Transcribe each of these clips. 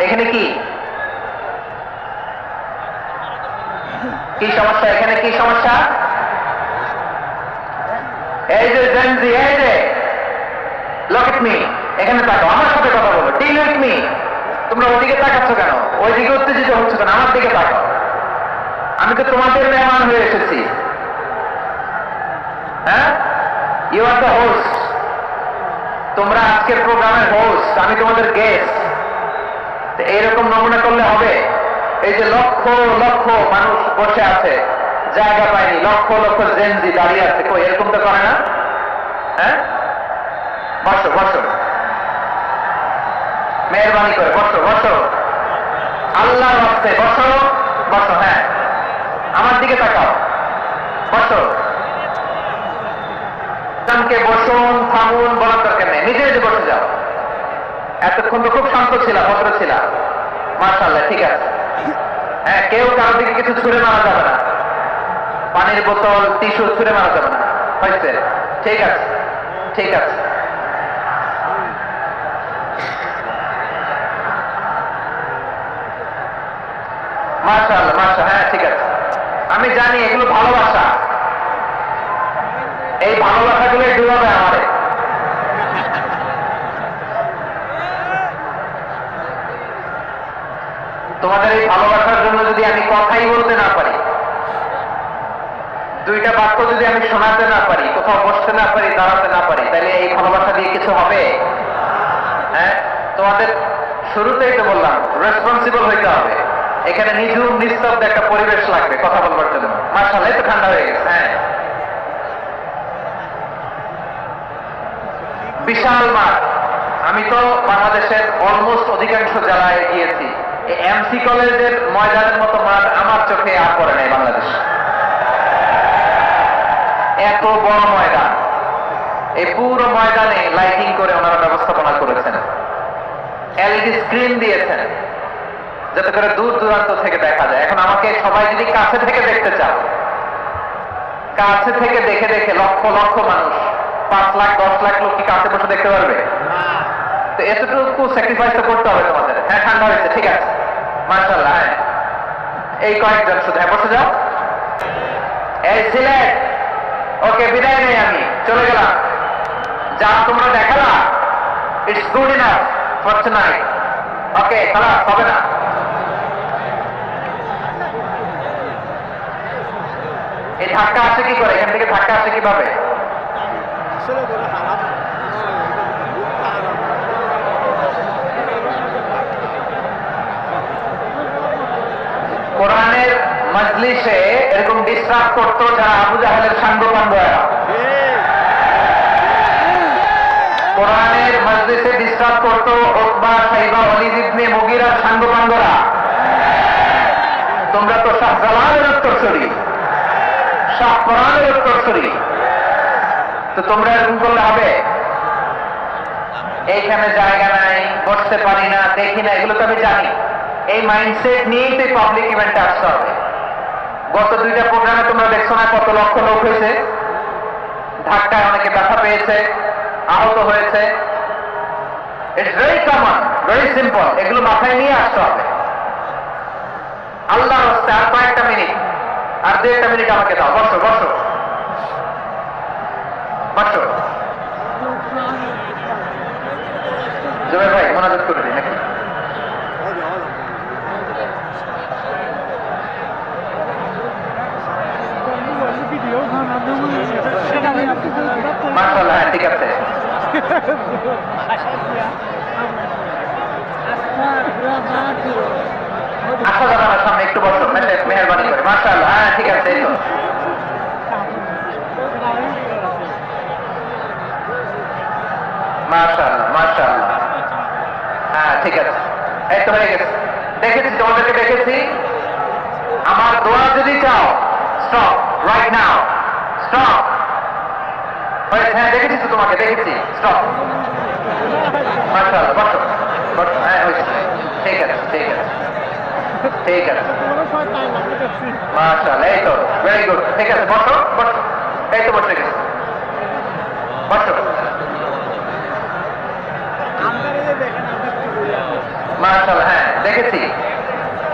এখানে কি? কি সমস্যা? এখানে কি সমস্যা? এই যে জেনজি এই যে! লক এট মি এখানে তাকাও, আমার সাথে কথা বলো। ডিল উইথ মি তোমরা ওইদিকে তাকাচ্ছ কেন? ওইদিকে উত্তেজিত হচ্ছ কেন? আমার দিকে তাকাও। আমি তো তোমাদের মেহমান হয়ে এসেছি। হ্যাঁ? ইউ আর দ্য হোস্ট তোমরা আজকের প্রোগ্রামের হোস্ট আমি তোমাদের গেস্ট এইরকম নমুনা করলে হবে। এই যে লক্ষ লক্ষ মানুষ বসে আছে। জায়গা পায়নি। লক্ষ লক্ষ জেনজি দাঁড়িয়ে আছে। কই এরকম তো করে না? হ্যাঁ? বসো বসো। মেহরবানি করে, বসো বসো। আল্লাহর হস্তে বসো বসো হ্যাঁ। আমার দিকে তাকাও। বসো। ইসলামকে বসুন, থামুন, বলার দরকার নেই। নিজে নিজে বসে যাও। এতক্ষণ তো খুব শান্ত ছিল ভদ্র ছিল মার্শাল্লাহ ঠিক আছে। হ্যাঁ কেউ কারও দিকে কিছু ছুড়ে মারা যাবে না। পানির বোতল, টিস্যু ছুড়ে মারা যাবে না। হয়েছে? ঠিক আছে। ঠিক আছে মার্শাল মার্শাল হ্যাঁ ঠিক আছে আমি জানি এগুলো ভালোবাসা এই ভালোবাসাগুলোই ডুবাবে আমারে তোমাদের এই ভালোবাসার জন্য যদি আমি কথাই বলতে না পারি দুইটা বাক্য যদি আমি শোনাতে না পারি, কোথাও বসতে না পারি, দাঁড়াতে না পারি, তাহলে এই ভালোবাসা দিয়ে কিছু হবে? হ্যাঁ? তোমাদের শুরুতেই তো বললাম রেসপন্সিবল হইতে হবে। এখানে নিঝুম, নিস্তব্ধ একটা পরিবেশ লাগবে, কথা বলবার জন্য। মার্শাল তো ঠান্ডা হয়ে গেছে হ্যাঁ। বিশাল মাঠ। আমি তো বাংলাদেশের অলমোস্ট অধিকাংশ জেলায় গিয়েছি। এমসি কলেজের ময়দানের মতো মাঠ আমার চোখে আর পড়ে নাই বাংলাদেশ। এত বড় ময়দান। এই পুরো ময়দানে লাইটিং করে ওনারা ব্যবস্থাপনা করেছেন। এলইডি স্ক্রিন দিয়েছেন, যাতে করে দূর দূরান্ত থেকে দেখা যায়। এখন আমাকে সবাই যদি কাছে থেকে দেখতে চাও কাছে থেকে দেখে দেখে লক্ষ লক্ষ মানুষ, পাঁচ লাখ, দশ লাখ লোক কি কাছে বসে দেখতে পারবে? তো এতটুকু স্যাক্রিফাইস তো করতে হবে তোমাদের। হ্যাঁ ঠান্ডা হয়েছে, ঠিক আছে। মার্শাল্লাহ হ্যাঁ। এই কয়েকজন শুধু হ্যাঁ বসে যাও। এই সিলেট ওকে বিদায় নেই আমি চলে গেলাম। যা তোমরা দেখালা it's good enough for tonight okay খালাস হবে না। এই ধাক্কা আসে কি করে? এখান থেকে ধাক্কা আসে কীভাবে? কোরআনের মজলিসে ডিস্টার্ব করতো যারা আবু জাহেলের সাঙ্গ পাঙ্গরা কোরআনের করতো ওকবা, সাইবা মুগিরার তোমরা তো শাহজালালের উত্তরসূরি। শাহ কোরআনের তো তোমরা এরকম করলে হবে? এইখানে জায়গা নাই, বসতে পারি না, দেখি না, এগুলো তো আমি জানি। এই মাইন্ডসেট নিয়েই তো পাবলিক ইভেন্টে আসতে হবে। গত দুইটা প্রোগ্রামে তোমরা দেখছ না কত লক্ষ লোক হয়েছে। ধাক্কায় অনেকে ব্যথা পেয়েছে, আহত হয়েছে। It's very common very simple এগুলো মাথায় নিয়ে আসতে হবে। আল্লাহ হস্তে আর কয়েকটা মিনিট, আর দু একটা মিনিট আমাকে দাও, বসো বসো। বসো। জুবাই ভাই, মনোযোগ করে দিই নাকি? মার্শাল্লাহ হ্যাঁ ঠিক আছে। আসা দেখেছি দেখেছি। আমার দোয়া যদি চাও স্টপ রাইট নাও স্টপ হ্যাঁ দেখেছি তো তোমাকে? দেখেছি। স্টপ মার্শাল্লাহ বসো। হ্যাঁ ঠিক আছে ঠিক আছে। ঠিক আছে। মার্শাল্লাহ এই তো ভেরি গুড ঠিক আছে, বসো বসো। এই তো বসে গেছে। বসো। মার্শাল হ্যাঁ দেখেছি।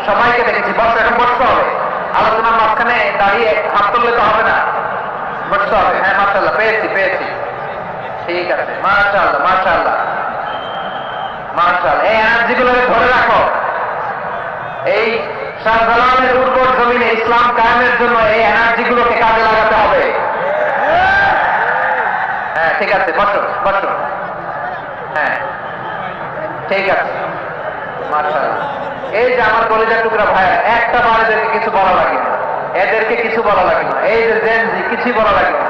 সবাইকে দেখেছি। বসো, এখন বসতে হবে। আলোচনার মাঝখানে দাঁড়িয়ে হাত তুললে তো হবে না। হবে। হ্যাঁ পেয়েছি পেয়েছি। ঠিক আছে এই ধরে রাখো। এই উর্বর জমিনে ইসলাম কায়েমের জন্য এই এনার্জি গুলোকে কাজে লাগাতে হবে। হ্যাঁ ঠিক আছে, বসো বসো। হ্যাঁ ঠিক আছে মার্শাল্লাহ এই যে আমার কলেজের টুকরা ভাইয়া, একটা বার এদেরকে কিছু বলা লাগে না। এদেরকে কিছু বলা লাগে না। এই যে জেনজি কিছুই বলা লাগে না।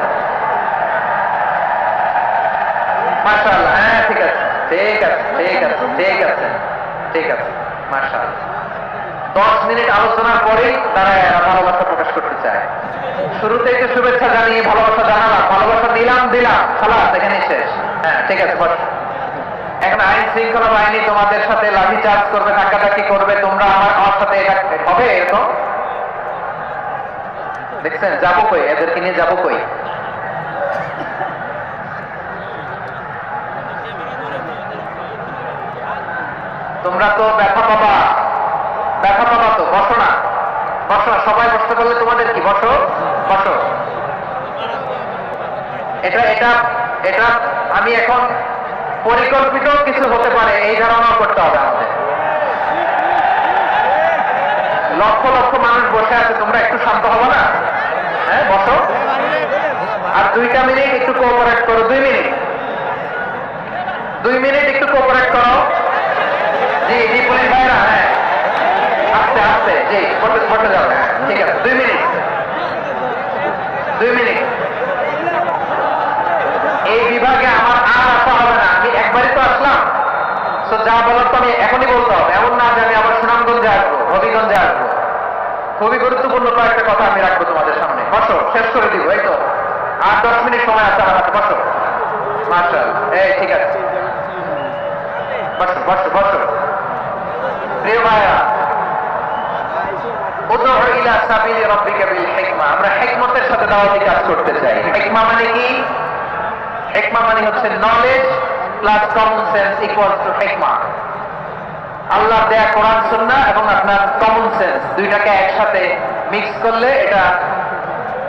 হ্যাঁ ঠিক আছে ঠিক আছে ঠিক আছে ঠিক আছে ঠিক আছে মার্শাল্লাহ দশ মিনিট আলোচনার পরেই তারা ভালোবাসা প্রকাশ করতে চায়। শুরুতেই তো শুভেচ্ছা জানিয়ে ভালোবাসা জানালাম, ভালোবাসা দিলাম দিলাম, খালাস, এখানেই শেষ। হ্যাঁ ঠিক আছে এখন আইন শৃঙ্খলা বাহিনী তোমাদের সাথে লাঠি চার্জ করবে, ধাক্কাধাক্কি করবে, তোমরা আমার আমার সাথে এটা হবে, এরকম? দেখছেন? যাব কই? এদেরকে নিয়ে যাব কই? তোমরা তো ব্যথা পাবা। ব্যথা পাবা তো, বসো না। বসো, সবাই বসতে পারলে তোমাদের কি? বসো বসো। এটা এটা এটা আমি এখন পরিকল্পিত কিছু হতে পারে, এই ধারণা করতে হবে আমাদের। লক্ষ লক্ষ মানুষ বসে আছে, তোমরা একটু শান্ত হবে না? হ্যাঁ বসো। আর দুইটা মিনিট একটু কোঅপারেট করো, দুই মিনিট। দুই মিনিট একটু কোঅপারেট করো। জি জি, পুলিশ ভাইরা হ্যাঁ। আস্তে আস্তে জি পড়তে পড়তে যাও। ঠিক আছে, দুই মিনিট। দুই মিনিট। এই বিভাগে আমার আর আসা হবে না। আমি একবারই তো আসলাম। তো যা বলার তো আমি এখনই বলতে হবে। এমন না যে আমি আবার সুনামগঞ্জে আসব, হবিগঞ্জে আসব। খুবই গুরুত্বপূর্ণ কয়েকটা কথা আমি রাখব তোমাদের বসো, শেষ করে দিব, এই তো। আর দশ মিনিট সময় আছে আমার হাতে, বসো। মার্শাল এই ঠিক আছে। বসো বসো বসো। মানে মানে হচ্ছে নলেজ প্লাস সেন্স টু হিকমা। আল্লাহ দেয়া কোরআন, সুন্নাহ এবং আপনার কমন সেন্স দুইটাকে একসাথে মিক্স করলে এটা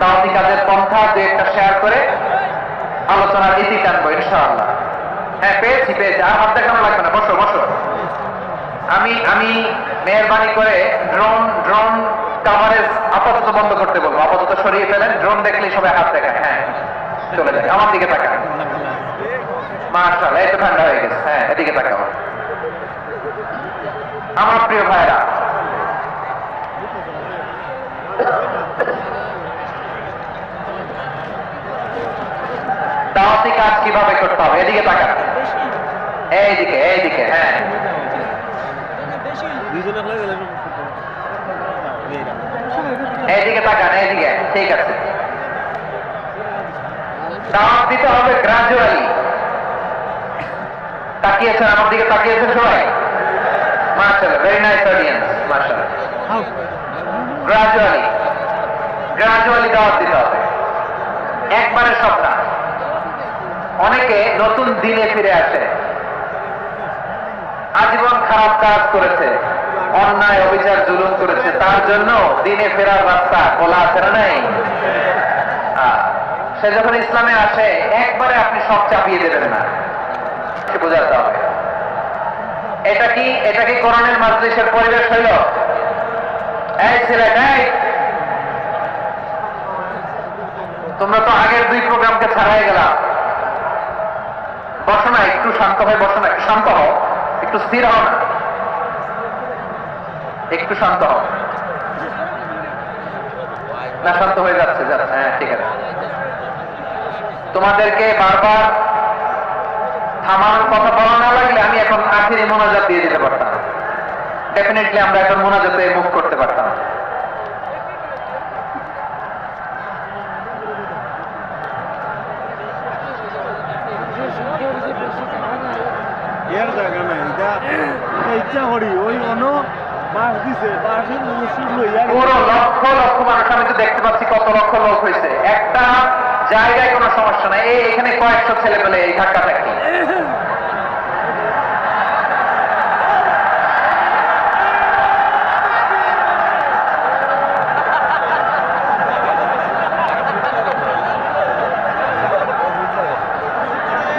দাওয়াতি কাজের পন্থা দু একটা শেয়ার করে আলোচনার ইতি টানবো, ইনশাআল্লাহ। হ্যাঁ পেয়েছি পেয়েছি। আর হাত দেখানো লাগবে না? বসো বসো। আমি আমি মেহরবানি করে ড্রোন ড্রোন কাভারেজ আপাতত বন্ধ করতে বলব। আপাতত সরিয়ে ফেলেন। ড্রোন দেখলেই সবাই হাত দেখায় হ্যাঁ চলে যায় আমার দিকে তাকান। মার্শাল এই তো ঠান্ডা হয়ে গেছে। হ্যাঁ এদিকে তাকাও। আমার প্রিয় ভাইরা দাওয়াতি কাজ কীভাবে করতে হবে? এদিকে তাকান। এইদিকে এইদিকে হ্যাঁ। এইদিকে তাকান, এইদিকে, ঠিক আছে। দিতে হবে গ্রাজুয়ালি তাকিয়েছেন আমার দিকে, তাকিয়েছেন সবাই? Very nice audience gradually gradually দাওয়াত দিতে হবে। একবারে সব না অনেকে নতুন দিনে ফিরে আসে। আজীবন খারাপ কাজ করেছে, অন্যায়, অবিচার, জুলুম করেছে। তার জন্য দিনে ফেরার রাস্তা খোলা আছে না নাই? সে যখন ইসলামে আসে, একবারে আপনি সব চাপিয়ে দেবেন না। সে বোঝাতে হবে। এটা কি এটা কি কোরআনের মাজলিসের পরিবেশ হইল? এই ছেলে এই! তোমরা তো আগের দুই প্রোগ্রামকে ছাড়াই গেলাম। বসো না, একটু শান্ত হয়ে বসো না, একটু শান্ত হও, একটু স্থির হও না। একটু শান্ত হও। না, শান্ত হয়ে যাচ্ছে যাচ্ছে হ্যাঁ ঠিক আছে। তোমাদেরকে বারবার থামানোর কথা বলা না লাগলে আমি এখন আখিরি মোনাজাত দিয়ে দিতে পারতাম। ডেফিনেটলি আমরা এখন মোনাজাতে মুভ করতে পারতাম এর জায়গা নাই এটা এটা ইচ্ছা করি ওই অন বাস দিছে বাসের মুসুর লইয়া দেখতে পাচ্ছি কত লক্ষ লোক হয়েছে একটা জায়গায় কোনো সমস্যা নাই। এখানে কয়েকশো ছেলে পেলে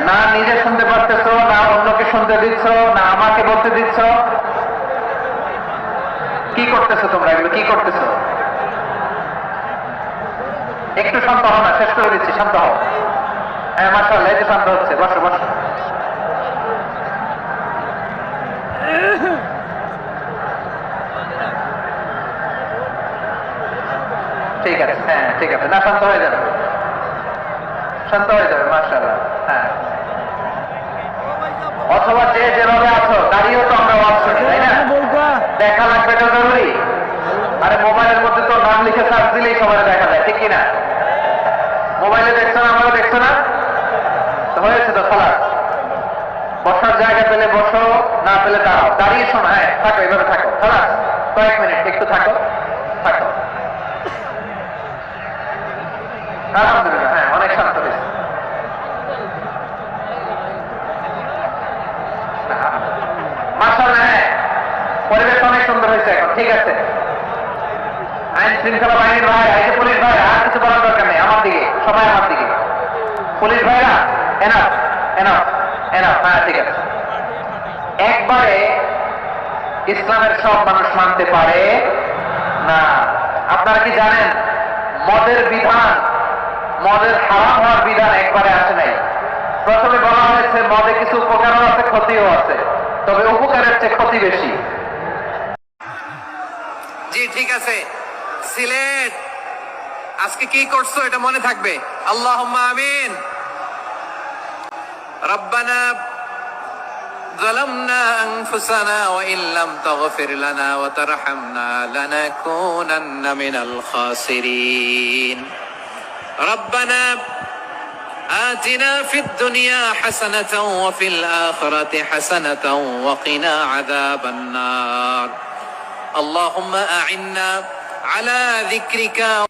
না নিজে শুনতে পারতেছো, না অন্যকে শুনতে দিচ্ছ, না আমাকে বলতে দিচ্ছ। তোমরা এগুলো কি করতেছো? একটু শান্ত হও না শেষ করে দিচ্ছি শান্ত হও। হ্যাঁ মাসাল্লাহ এই যে শান্ত হচ্ছে বসো বসো। ঠিক আছে হ্যাঁ ঠিক আছে। না শান্ত হয়ে যাবে। শান্ত হয়ে যাবে মাসাল্লাহ হ্যাঁ। অথবা যে যেভাবে আছো দাঁড়িয়েও তো আমরা ওয়াজ তাই না? বলকা দেখা লাগবে এটা জরুরি। আরে মোবাইলের মধ্যে তো নাম লিখে সার্চ দিলেই সবার দেখা যায়, ঠিক কিনা? মোবাইলে দেখছ না, আমারও দেখছ না? হয়েছে তো, খালাস। বসার জায়গা পেলে বসো, না পেলে দাঁড়াও। দাঁড়িয়ে শোনো হ্যাঁ থাকো, এভাবে থাকো। খালাস, কয়েক মিনিট, একটু থাকো থাকো। আলহামদুলিল্লাহ হ্যাঁ অনেক শান্ত হয়েছে। মাসাল্লাহ হ্যাঁ। পরিবেশ অনেক সুন্দর হয়েছে এখন, ঠিক আছে। আইন শৃঙ্খলা বাহিনীর ভাই আইসে পুলিশ ভাই আর কিছু বলার দরকার নেই, আমার দিকে, সবাই আমার দিকে। পুলিশ ভাইরা এনাফ এনাফ এনাফ হ্যাঁ ঠিক আছে। একবারে ইসলামের সব মানুষ মানতে পারে না। আপনারা কি জানেন, মদের বিধান, মদের হারাম হওয়ার বিধান একবারে আসে নাই। প্রথমে বলা হয়েছে, মদে কিছু উপকারও আছে, ক্ষতিও আছে। তবে উপকারের চেয়ে ক্ষতি বেশি। জি, ঠিক আছে। সিলেট আজকে কি করছো এটা মনে থাকবে আল্লাহ আমিন রব্বানা ظلمنا أنفسنا وإن لم تغفر لنا وترحمنا لنكونن من الخاسرين ربنا آتنا في الدنيا حسنة وفي الآخرة حسنة وقنا عذاب النار اللهم أعنا على ذكرك